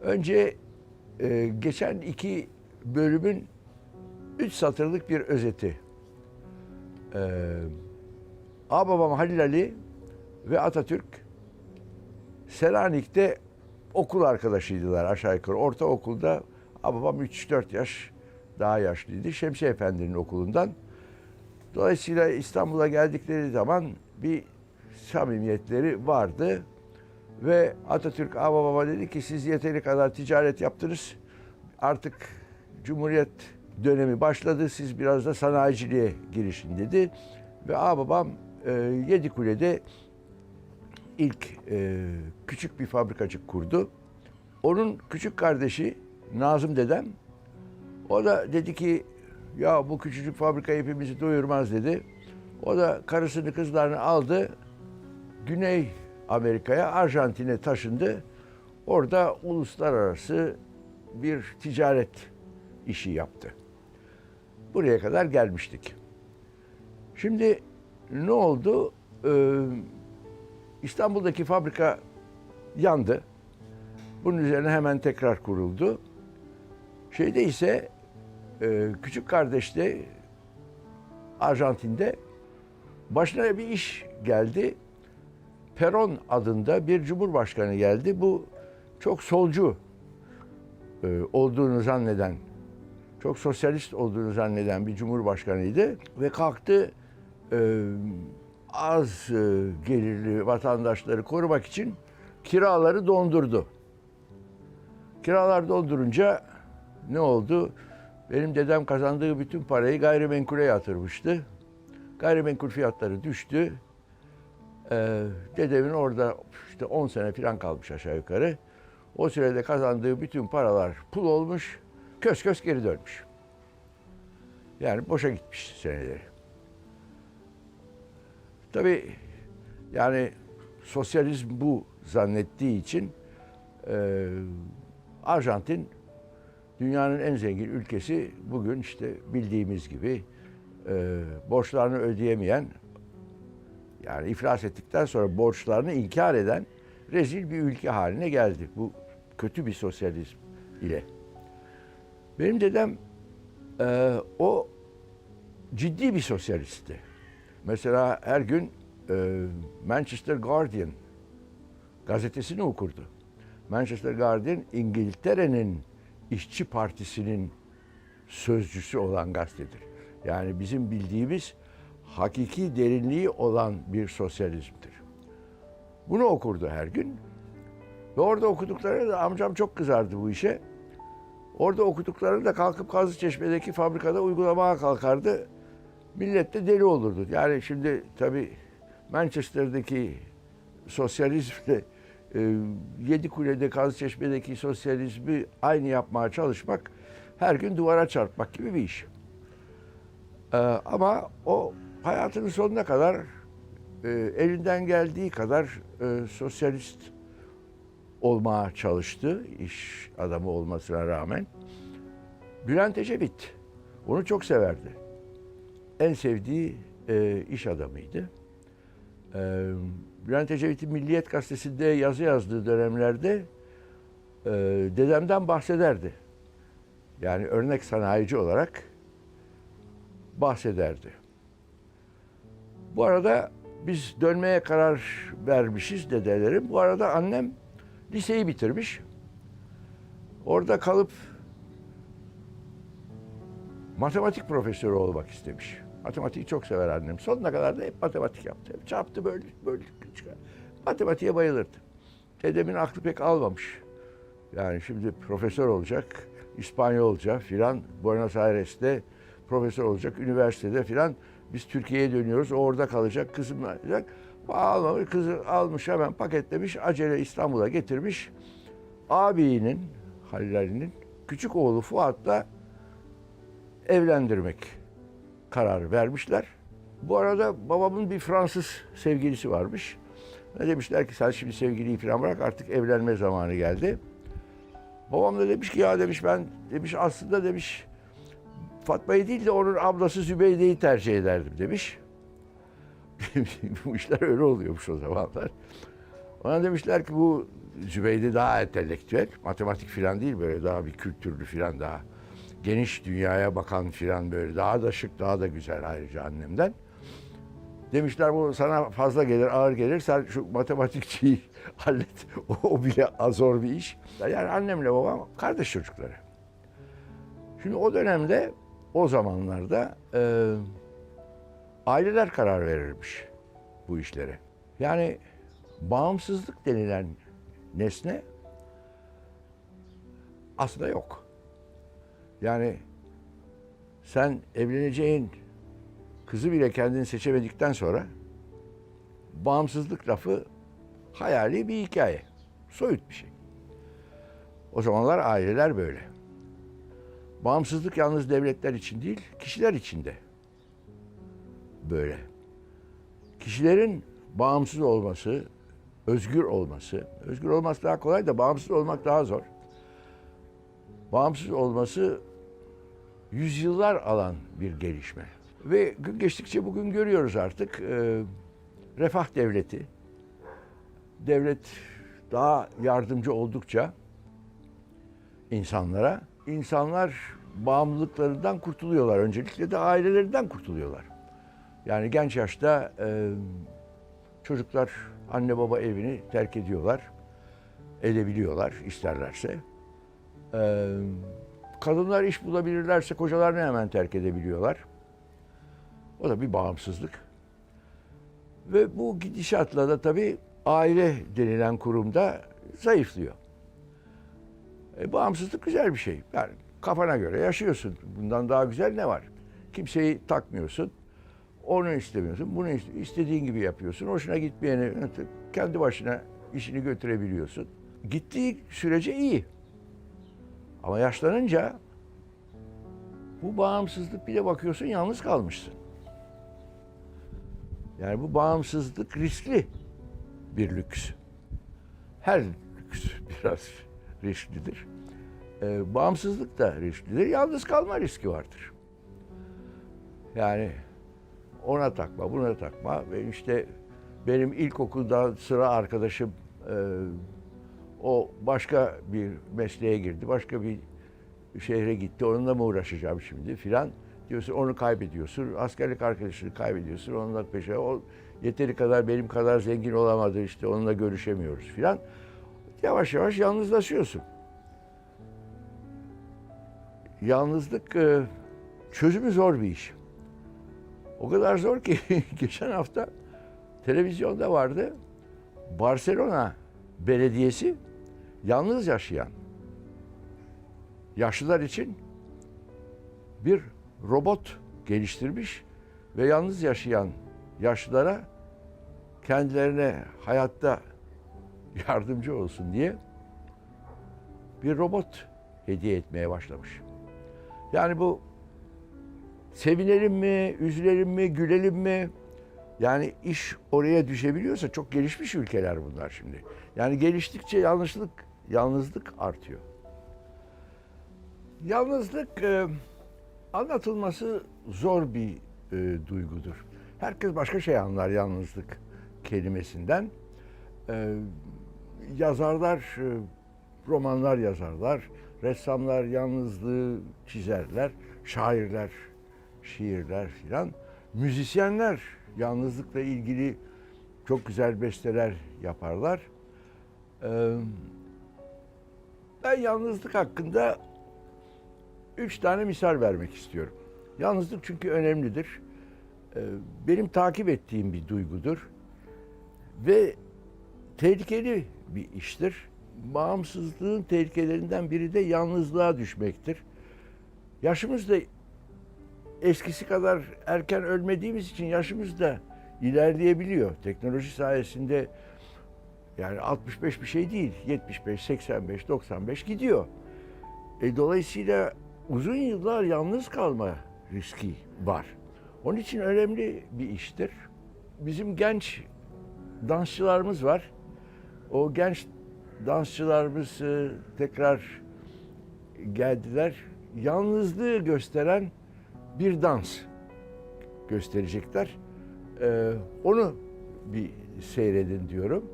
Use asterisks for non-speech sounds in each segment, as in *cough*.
Önce e, geçen iki bölümün üç satırlık bir özeti. Ee, Ağababam Halil Ali ve Atatürk Selanik'te okul arkadaşıydılar aşağı yukarı. Ortaokulda babam 3-4 yaş daha yaşlıydı. Şemsi Efendi'nin okulundan. Dolayısıyla İstanbul'a geldikleri zaman bir samimiyetleri vardı. Ve Atatürk ağababa dedi ki siz yeteri kadar ticaret yaptınız. Artık Cumhuriyet dönemi başladı. Siz biraz da sanayiciliğe girişin dedi. Ve ağababam e, Yedikule'de ilk e, küçük bir fabrikacık kurdu. Onun küçük kardeşi Nazım dedem o da dedi ki ya bu küçücük fabrika hepimizi doyurmaz dedi. O da karısını kızlarını aldı. Güney Amerika'ya, Arjantin'e taşındı. Orada uluslararası bir ticaret işi yaptı. Buraya kadar gelmiştik. Şimdi ne oldu? Ee, İstanbul'daki fabrika yandı. Bunun üzerine hemen tekrar kuruldu. Şeyde ise e, küçük kardeşte Arjantin'de başına bir iş geldi. Peron adında bir cumhurbaşkanı geldi. Bu çok solcu e, olduğunu zanneden, çok sosyalist olduğunu zanneden bir cumhurbaşkanıydı ve kalktı e, az e, gelirli vatandaşları korumak için kiraları dondurdu. Kiralar doldurunca ne oldu? Benim dedem kazandığı bütün parayı gayrimenkule yatırmıştı. Gayrimenkul fiyatları düştü. Ee, dedemin orada işte 10 sene falan kalmış aşağı yukarı. O sürede kazandığı bütün paralar pul olmuş, kös kös geri dönmüş. Yani boşa gitmiş seneleri. Tabii yani sosyalizm bu zannettiği için e, Arjantin dünyanın en zengin ülkesi bugün işte bildiğimiz gibi e, borçlarını ödeyemeyen yani iflas ettikten sonra borçlarını inkar eden rezil bir ülke haline geldi. Bu kötü bir sosyalizm ile. Benim dedem e, o ciddi bir sosyalistti. Mesela her gün e, Manchester Guardian gazetesini okurdu. Manchester Guardian İngiltere'nin işçi partisinin sözcüsü olan gazetedir. Yani bizim bildiğimiz hakiki derinliği olan bir sosyalizmdir. Bunu okurdu her gün. Ve orada okudukları da amcam çok kızardı bu işe. Orada okuduklarını da kalkıp Kazlıçeşme'deki fabrikada uygulamaya kalkardı. Millet de deli olurdu. Yani şimdi tabii Manchester'daki sosyalizmle *laughs* e, Yedikule'de Kazlıçeşme'deki sosyalizmi aynı yapmaya çalışmak her gün duvara çarpmak gibi bir iş. Ee, ama o hayatının sonuna kadar e, elinden geldiği kadar e, sosyalist olmaya çalıştı iş adamı olmasına rağmen. Bülent Ecevit onu çok severdi. En sevdiği e, iş adamıydı. E, Bülent Ecevit'in Milliyet Gazetesi'nde yazı yazdığı dönemlerde e, dedemden bahsederdi. Yani örnek sanayici olarak bahsederdi. Bu arada biz dönmeye karar vermişiz dedelerim. Bu arada annem liseyi bitirmiş. Orada kalıp matematik profesörü olmak istemiş. Matematiği çok sever annem. Sonuna kadar da hep matematik yaptı. Hep çarptı böyle çıkar. Matematiğe bayılırdı. Dedemin aklı pek almamış. Yani şimdi profesör olacak, İspanyolca filan Buenos Aires'te profesör olacak, üniversitede filan. Biz Türkiye'ye dönüyoruz, orada kalacak, kızım olacak. Almamış, kızı almış hemen paketlemiş, acele İstanbul'a getirmiş. Abinin, Halil Ali'nin küçük oğlu Fuat'la evlendirmek kararı vermişler. Bu arada babamın bir Fransız sevgilisi varmış. Ne demişler ki sen şimdi sevgiliyi falan bırak artık evlenme zamanı geldi. Babam da demiş ki ya demiş ben demiş aslında demiş Fatma'yı değil de onun ablası Zübeyde'yi tercih ederdim demiş. *laughs* bu işler öyle oluyormuş o zamanlar. Ona demişler ki bu Zübeyde daha entelektüel, matematik filan değil böyle daha bir kültürlü filan daha geniş dünyaya bakan filan böyle daha da şık daha da güzel ayrıca annemden. Demişler bu sana fazla gelir ağır gelir sen şu matematikçiyi *laughs* hallet o, bile zor bir iş. Yani annemle babam kardeş çocukları. Şimdi o dönemde o zamanlarda e, aileler karar verirmiş bu işlere. Yani bağımsızlık denilen nesne aslında yok. Yani sen evleneceğin kızı bile kendini seçemedikten sonra bağımsızlık lafı hayali bir hikaye. Soyut bir şey. O zamanlar aileler böyle. Bağımsızlık yalnız devletler için değil, kişiler için de böyle. Kişilerin bağımsız olması, özgür olması, özgür olması daha kolay da bağımsız olmak daha zor. Bağımsız olması yüzyıllar alan bir gelişme. Ve gün geçtikçe bugün görüyoruz artık e, refah devleti, devlet daha yardımcı oldukça insanlara, insanlar bağımlılıklarından kurtuluyorlar. Öncelikle de ailelerinden kurtuluyorlar. Yani genç yaşta e, çocuklar anne baba evini terk ediyorlar. Edebiliyorlar isterlerse. E, kadınlar iş bulabilirlerse kocalarını hemen terk edebiliyorlar. O da bir bağımsızlık. Ve bu gidişatla da tabii aile denilen kurumda zayıflıyor. E, bağımsızlık güzel bir şey. Yani kafana göre yaşıyorsun. Bundan daha güzel ne var? Kimseyi takmıyorsun. Onu istemiyorsun. Bunu iste- istediğin gibi yapıyorsun. Hoşuna gitmeyeni kendi başına işini götürebiliyorsun. Gittiği sürece iyi. Ama yaşlanınca bu bağımsızlık bir de bakıyorsun yalnız kalmışsın. Yani bu bağımsızlık riskli bir lüks. Her lüks biraz risklidir. Ee, bağımsızlık da risklidir. Yalnız kalma riski vardır. Yani ona takma, buna takma. Ve işte benim ilkokulda sıra arkadaşım e, o başka bir mesleğe girdi, başka bir şehre gitti. Onunla mı uğraşacağım şimdi filan diyorsun. Onu kaybediyorsun. Askerlik arkadaşını kaybediyorsun. Onunla peşe o yeteri kadar benim kadar zengin olamadı işte onunla görüşemiyoruz filan. Yavaş yavaş yalnızlaşıyorsun. Yalnızlık e, çözümü zor bir iş. O kadar zor ki *laughs* geçen hafta televizyonda vardı. Barcelona Belediyesi yalnız yaşayan yaşlılar için bir robot geliştirmiş ve yalnız yaşayan yaşlılara kendilerine hayatta *laughs* yardımcı olsun diye bir robot hediye etmeye başlamış. Yani bu sevinelim mi, üzülelim mi, gülelim mi? Yani iş oraya düşebiliyorsa çok gelişmiş ülkeler bunlar şimdi. Yani geliştikçe yanlışlık, yalnızlık artıyor. Yalnızlık e, anlatılması zor bir e, duygudur. Herkes başka şey anlar yalnızlık kelimesinden. E, yazarlar, e, romanlar yazarlar, ressamlar yalnızlığı çizerler, şairler şiirler filan. Müzisyenler yalnızlıkla ilgili çok güzel besteler yaparlar. Ee, ben yalnızlık hakkında üç tane misal vermek istiyorum. Yalnızlık çünkü önemlidir. Ee, benim takip ettiğim bir duygudur. Ve tehlikeli bir iştir. Bağımsızlığın tehlikelerinden biri de yalnızlığa düşmektir. Yaşımız da eskisi kadar erken ölmediğimiz için yaşımız da ilerleyebiliyor. Teknoloji sayesinde yani 65 bir şey değil. 75, 85, 95 gidiyor. E, dolayısıyla uzun yıllar yalnız kalma riski var. Onun için önemli bir iştir. Bizim genç dansçılarımız var. O genç dansçılarımız e, tekrar geldiler. Yalnızlığı gösteren bir dans gösterecekler. Ee, onu bir seyredin diyorum.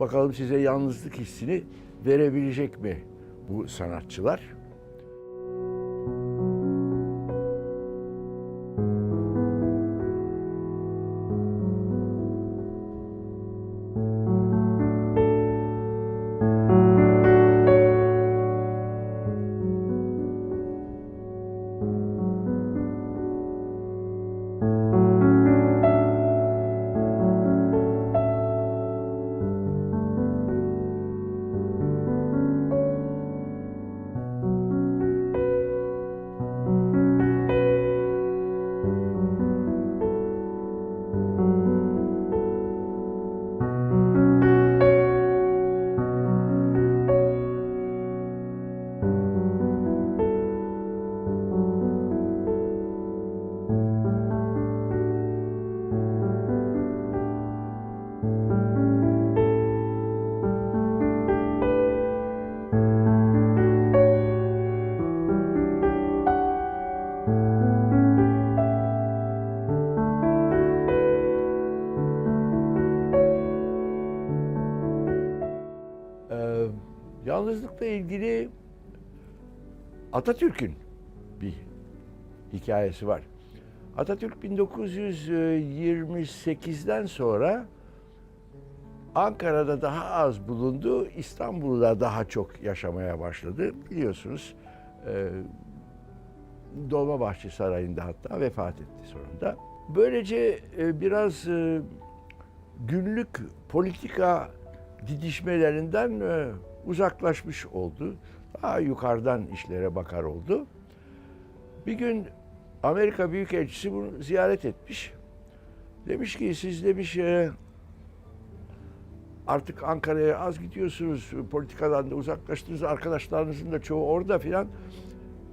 Bakalım size yalnızlık hissini verebilecek mi bu sanatçılar? İlgili Atatürk'ün bir hikayesi var. Atatürk 1928'den sonra Ankara'da daha az bulundu, İstanbul'da daha çok yaşamaya başladı. Biliyorsunuz e, Dolmabahçe Sarayı'nda hatta vefat etti sonunda. Böylece e, biraz e, günlük politika didişmelerinden e, uzaklaşmış oldu. Daha yukarıdan işlere bakar oldu. Bir gün Amerika Büyükelçisi bunu ziyaret etmiş. Demiş ki siz demiş e, artık Ankara'ya az gidiyorsunuz, politikadan da uzaklaştınız, arkadaşlarınızın da çoğu orada filan.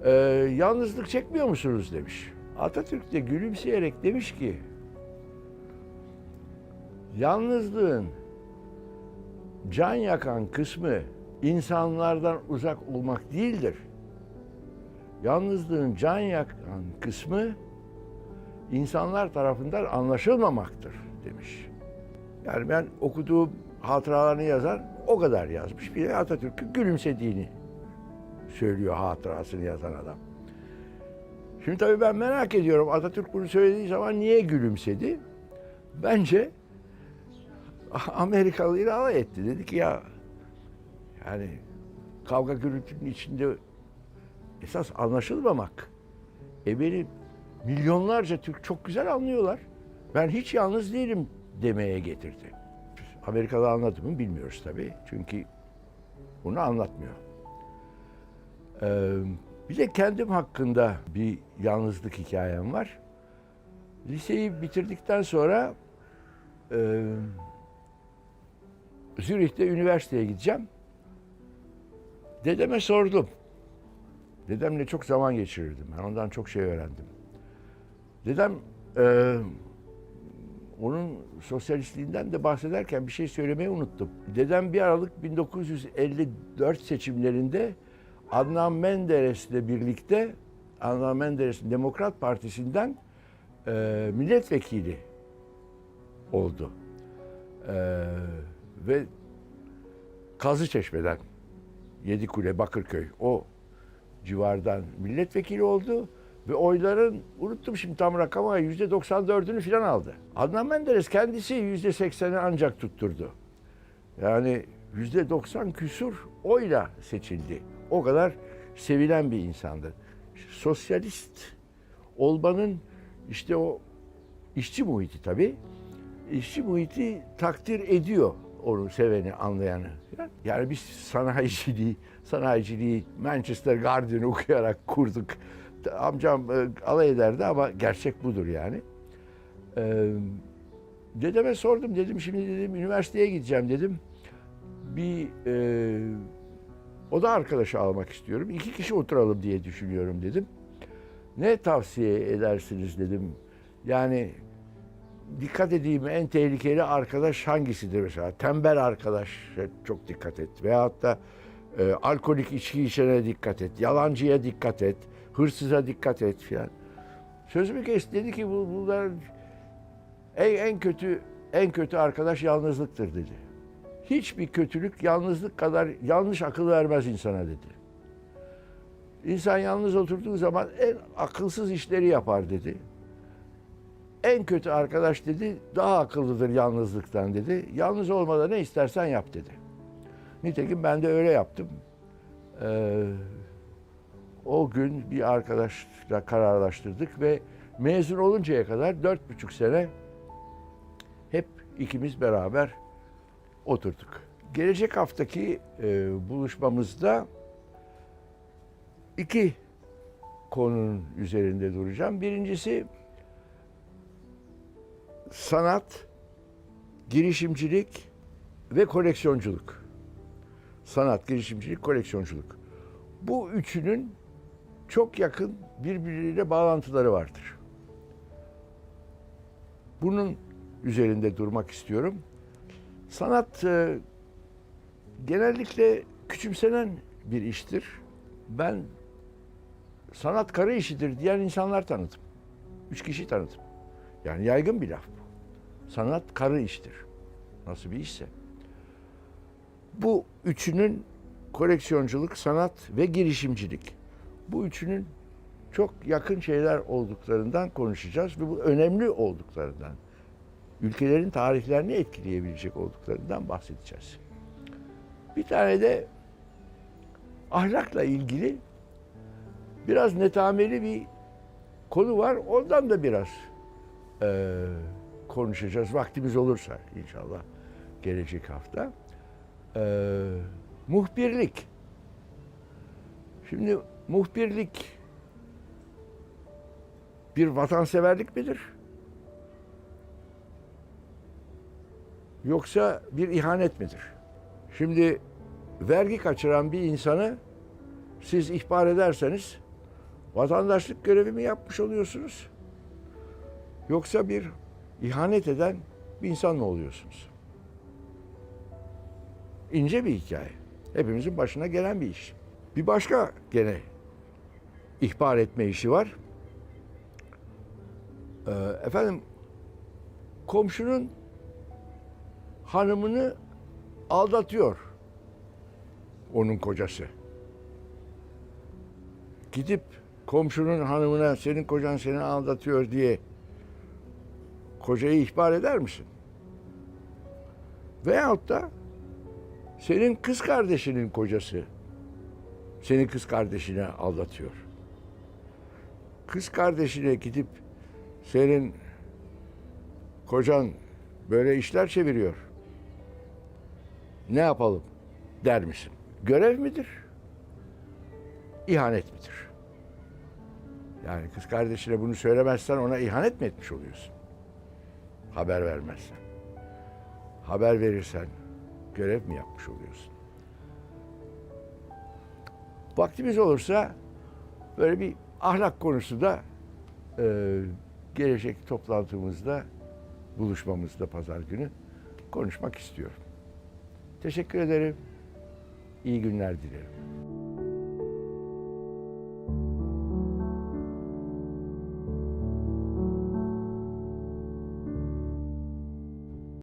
E, yalnızlık çekmiyor musunuz demiş. Atatürk de gülümseyerek demiş ki yalnızlığın can yakan kısmı insanlardan uzak olmak değildir. Yalnızlığın can yakan kısmı insanlar tarafından anlaşılmamaktır demiş. Yani ben okuduğum hatıralarını yazan o kadar yazmış. Bir de Atatürk'ün gülümsediğini söylüyor hatırasını yazan adam. Şimdi tabii ben merak ediyorum Atatürk bunu söylediği zaman niye gülümsedi? Bence Amerikalı ile alay etti. Dedi ki ya yani kavga gürültünün içinde esas anlaşılmamak. E beni milyonlarca Türk çok güzel anlıyorlar. Ben hiç yalnız değilim demeye getirdi. Amerikalı anladı mı bilmiyoruz tabii. Çünkü bunu anlatmıyor. Ee, bir de kendim hakkında bir yalnızlık hikayem var. Liseyi bitirdikten sonra e, Zürih'te üniversiteye gideceğim. Dedeme sordum. Dedemle çok zaman geçirirdim. Ben ondan çok şey öğrendim. Dedem e, onun sosyalistliğinden de bahsederken bir şey söylemeyi unuttum. Dedem bir Aralık 1954 seçimlerinde Adnan Menderes'le birlikte Adnan Menderes'in Demokrat Partisi'nden e, milletvekili oldu. E, ve Kazlıçeşme'den Yedikule, Bakırköy o civardan milletvekili oldu ve oyların unuttum şimdi tam rakamı yüzde 94'ünü falan aldı. Adnan Menderes kendisi yüzde 80'i ancak tutturdu. Yani yüzde 90 küsur oyla seçildi. O kadar sevilen bir insandı. Sosyalist olmanın işte o işçi muhiti tabii. İşçi muhiti takdir ediyor onu seveni, anlayanı. Yani biz sanayiciliği, sanayiciliği Manchester Guardian okuyarak kurduk. Amcam e, alay ederdi ama gerçek budur yani. Ee, dedeme sordum dedim şimdi dedim üniversiteye gideceğim dedim. Bir e, oda arkadaşı almak istiyorum. İki kişi oturalım diye düşünüyorum dedim. Ne tavsiye edersiniz dedim. Yani dikkat edeyim en tehlikeli arkadaş hangisidir mesela? Tembel arkadaş çok dikkat et. Veyahut da e, alkolik içki içene dikkat et. Yalancıya dikkat et. Hırsıza dikkat et filan. Sözümü kes dedi ki bu, bunlar en, en kötü en kötü arkadaş yalnızlıktır dedi. Hiçbir kötülük yalnızlık kadar yanlış akıl vermez insana dedi. İnsan yalnız oturduğu zaman en akılsız işleri yapar dedi. En kötü arkadaş dedi daha akıllıdır yalnızlıktan dedi. Yalnız olmadan ne istersen yap dedi. Nitekim ben de öyle yaptım. Ee, o gün bir arkadaşla kararlaştırdık ve mezun oluncaya kadar dört buçuk sene hep ikimiz beraber oturduk. Gelecek haftaki e, buluşmamızda iki konunun üzerinde duracağım. Birincisi sanat, girişimcilik ve koleksiyonculuk. Sanat, girişimcilik, koleksiyonculuk. Bu üçünün çok yakın birbiriyle bağlantıları vardır. Bunun üzerinde durmak istiyorum. Sanat e, genellikle küçümsenen bir iştir. Ben sanat karı işidir diyen insanlar tanıdım. Üç kişi tanıdım. Yani yaygın bir laf bu. Sanat karı iştir. Nasıl bir işse. Bu üçünün koleksiyonculuk, sanat ve girişimcilik. Bu üçünün çok yakın şeyler olduklarından konuşacağız ve bu önemli olduklarından, ülkelerin tarihlerini etkileyebilecek olduklarından bahsedeceğiz. Bir tane de ahlakla ilgili biraz netameli bir konu var. Ondan da biraz eee, konuşacağız. Vaktimiz olursa inşallah gelecek hafta. Eee, muhbirlik. Şimdi muhbirlik bir vatanseverlik midir? Yoksa bir ihanet midir? Şimdi vergi kaçıran bir insanı siz ihbar ederseniz vatandaşlık görevi mi yapmış oluyorsunuz? Yoksa bir ihanet eden bir insan mı oluyorsunuz? İnce bir hikaye. Hepimizin başına gelen bir iş. Bir başka gene ihbar etme işi var. Ee, efendim komşunun hanımını aldatıyor onun kocası. Gidip komşunun hanımına senin kocan seni aldatıyor diye kocayı ihbar eder misin? Veyahut da senin kız kardeşinin kocası senin kız kardeşine aldatıyor. Kız kardeşine gidip senin kocan böyle işler çeviriyor. Ne yapalım der misin? Görev midir? İhanet midir? Yani kız kardeşine bunu söylemezsen ona ihanet mi etmiş oluyorsun? Haber vermezsen. Haber verirsen görev mi yapmış oluyorsun? Vaktimiz olursa böyle bir ahlak konusu da e, gelecek toplantımızda, buluşmamızda pazar günü konuşmak istiyorum. Teşekkür ederim. İyi günler dilerim.